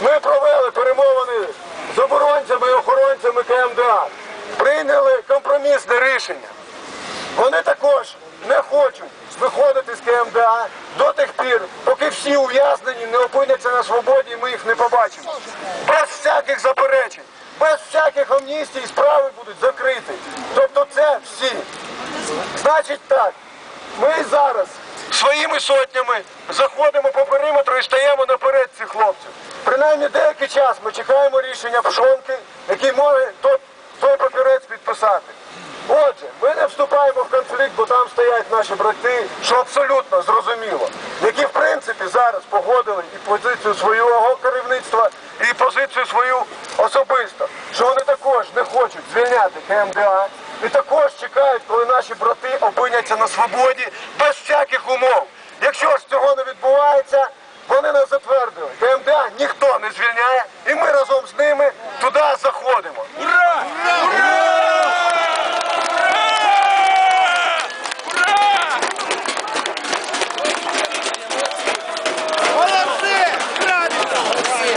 Ми провели перемовини з оборонцями і охоронцями КМДА. Прийняли компромісне рішення. Вони також не хочуть виходити з КМДА до тих пір, поки всі ув'язнені не опиняться на свободі і ми їх не побачимо. Без всяких заперечень, без всяких амністій справи будуть закриті. Тобто це всі. Значить так, ми зараз своїми сотнями заходимо по периметру і стаємо наперед цих хлопців. Принаймні деякий час ми чекаємо рішення Пшонки, який може той, той папірець підписати. Отже, ми не вступаємо в конфлікт, бо там стоять наші брати, що абсолютно зрозуміло, які в принципі зараз погодили і позицію свого керівництва, і позицію свою особисто, що вони також не хочуть звільняти КМДА і також чекають, коли наші брати опиняться на свободі без всяких умов. Якщо ж цього не відбувається, вони нас затвердили. КМДА ніхто не звільняє, і ми разом з ними туди заходимо.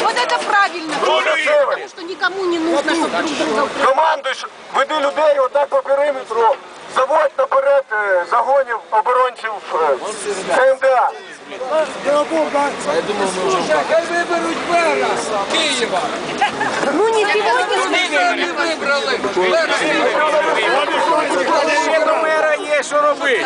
Вот это правильно. Красиво. Потому что никому Командуй, веди людей отак по периметру, заводь наперед е, загонів оборонців е, КМДА. Хай виберуть мера Києва. Ну не. Не вибрали. Ще до мера є, що робити.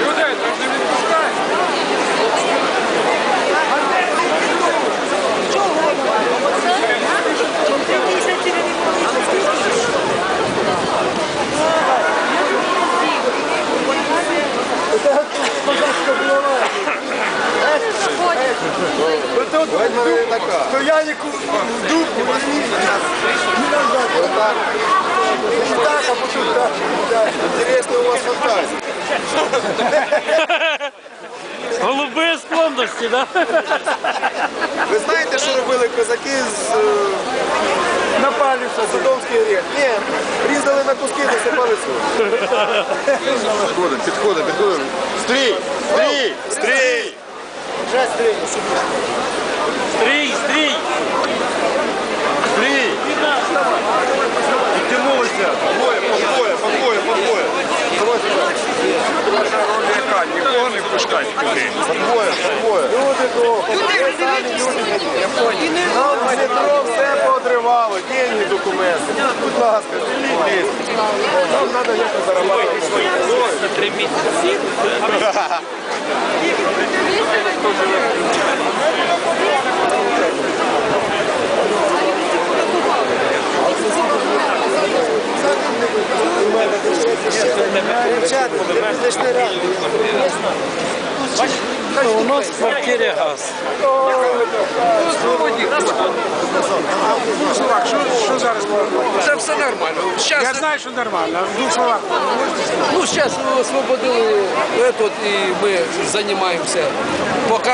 Людей так не відпускають. Не в дупу, так, а потім так. Інтересно у вас фантазія. Голуби склонності, да? Ви знаєте, що робили козаки з напалі в Содомський рік? Ні, різали на куски, засипали соль. Підходимо, підходимо, підходимо. Стрій! Стрій! Стрій! Вже стрій. Стрій, стрій! Стрій! Підтягнулися. Подвоє, подвоє, подвоє, подвоє. Давай сюди. Нікого не пускати туди. Подвоє, подвоє. Люди добрі. Нам метро все поодривало, деньги, документи. Будь ласка, звільніть ліс. Нам треба якось заробляти. У нас в квартирі газ. Чувак, що? Нормально. Я знаю, що нормально. В двох словах. ну, зараз освободили этот, і ми займаємося. Поки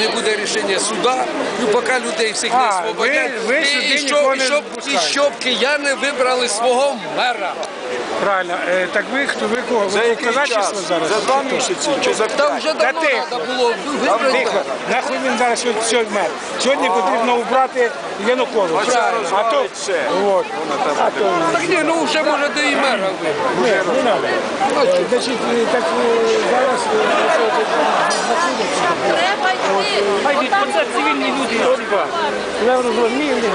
не буде рішення суда, і поки людей всіх не А, освободять. ви- ви сюди і, щоб, нікого і, щоб, і пускаєте. щоб кияни вибрали свого мера. Правильно. Е, так ви хто ви кого? Ви який казачество час? зараз? За два місяці чи за Та вже давно тихо. треба було вибрати. Тихо. Нахуй він зараз сьогодні, сьогодні мер. Сьогодні потрібно убрати Януковича. А то, Все. от. А то, Так ні, ну вже можете і мера вибрати. ні, не треба. Значить, е, так е, зараз е, Треба йти. Оце цивільні люди. я розумію. Ви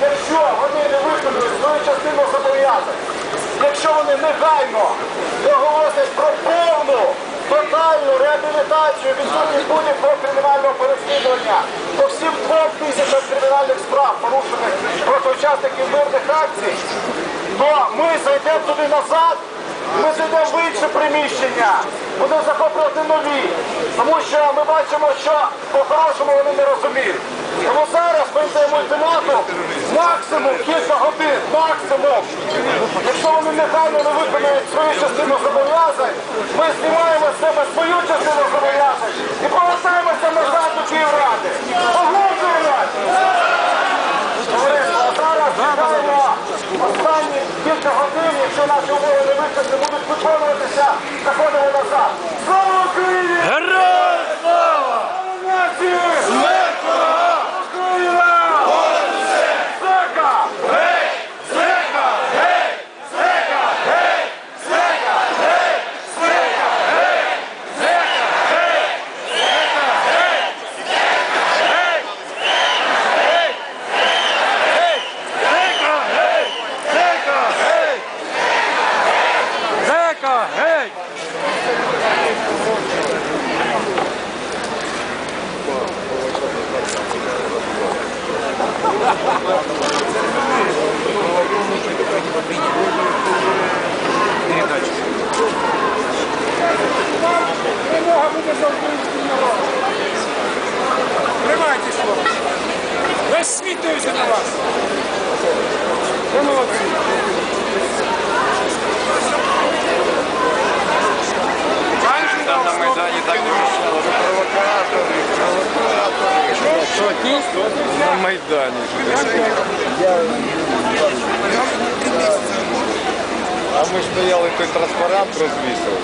Якщо вони не виконують свою частину зобов'язань, якщо вони негайно оголосять про повну, тотальну реабілітацію відсутність будь-якого кримінального переслідування по всім двом тисячам кримінальних справ, порушених проти учасників мирних акцій, то ми зайдемо туди назад, ми зайдемо в інше приміщення, будемо захоплювати нові. Тому що ми бачимо, що по-хорошому вони не розуміють. Тому зараз ми даємо ультиматум максимум кілька годин, максимум. Якщо вони негайно не виконають свою частину зобов'язань, ми знімаємо з себе свою частину зобов'язань і повертаємося назад до Київради. Погоджуємось! Товариство, а зараз чекаємо останні кілька годин, якщо наші умови не виконати, будуть виконуватися, заходимо за українським народом. Тримайтесь, хлопці. Весь світ дивиться на вас. Ви молодці. Там на Майдані так вирішили. Провокатори, провокатори. На Майдані. А ми стояли той транспарант розвісили.